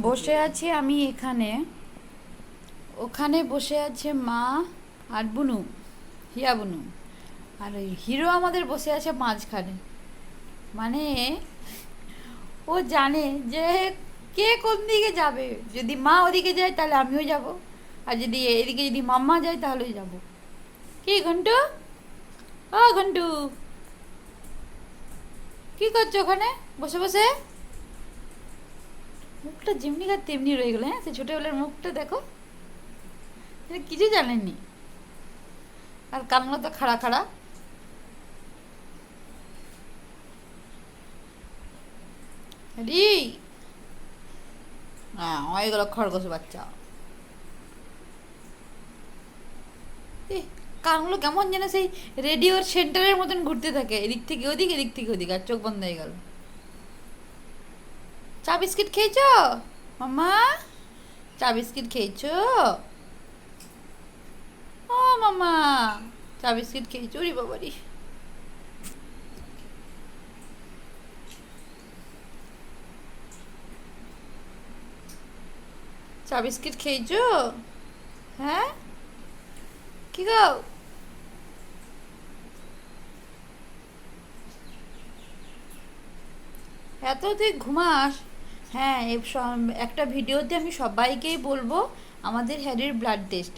বসে আছি আমি এখানে। ওখানে বসে আছে মা আর বুনু, হিয়া বুনু। আর ওই হিরো আমাদের বসে আছে মাঝখানে। মানে ও জানে যে কে কোন দিকে যাবে। যদি মা ওদিকে যায় তাহলে আমিও যাব। আর যদি এদিকে যদি মাম্মা যায় তাহলেই যাব। কি ঘন্টু? ও ঘন্টু। কি করছ ওখানে? বসে বসে? মুখটা যেমনিকার তেমনি রয়ে গেলো হ্যাঁ? সে ছোটোবেলার মুখটা দেখো। কিছু জানেননি। আর কানগুলো তো খাড়া খাড়া। রি হ্যাঁ হয়ে গেল খরগোশ বাচ্চা। কানগুলো কেমন যেন সেই রেডিওর সেন্টারের মতন ঘুরতে থাকে। এদিক থেকে ওদিক, এদিক থেকে ওদিক, আর চোখ বন্ধ হয়ে গেল। চা বিস্কিট খেয়েছো? মামা চা বিস্কিট খেয়েছো? ও মামা চা বিস্কিট খেয়েছো? রে। বাবারি চা বিস্কিট খেয়েছো? হ্যাঁ? কি গো? এত তুই ঘুমাস? হ্যাঁ একটা ভিডিওতে আমি সবাইকেই বলব আমাদের হ্যারির ব্লাড টেস্ট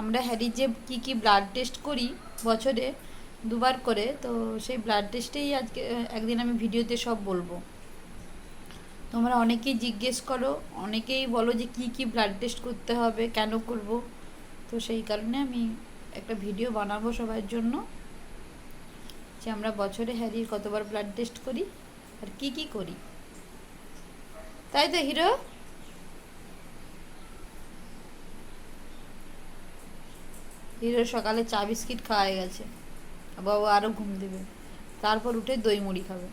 আমরা হ্যারির যে কি কি ব্লাড টেস্ট করি বছরে দুবার করে, তো সেই ব্লাড টেস্টেই আজকে, একদিন আমি ভিডিওতে সব বলব। তোমরা অনেকেই জিজ্ঞেস করো, অনেকেই বলো যে কি কি ব্লাড টেস্ট করতে হবে, কেন করব? তো সেই কারণে আমি একটা ভিডিও বানাবো সবার জন্য, যে আমরা বছরে হ্যারির কতবার ব্লাড টেস্ট করি আর কি কি করি। তাই তো, হিরো? হিরো সকালে চা বিস্কিট খাওয়া গেছে। বাবু আরও ঘুম দেবে। তারপর উঠে দই মুড়ি খাবে।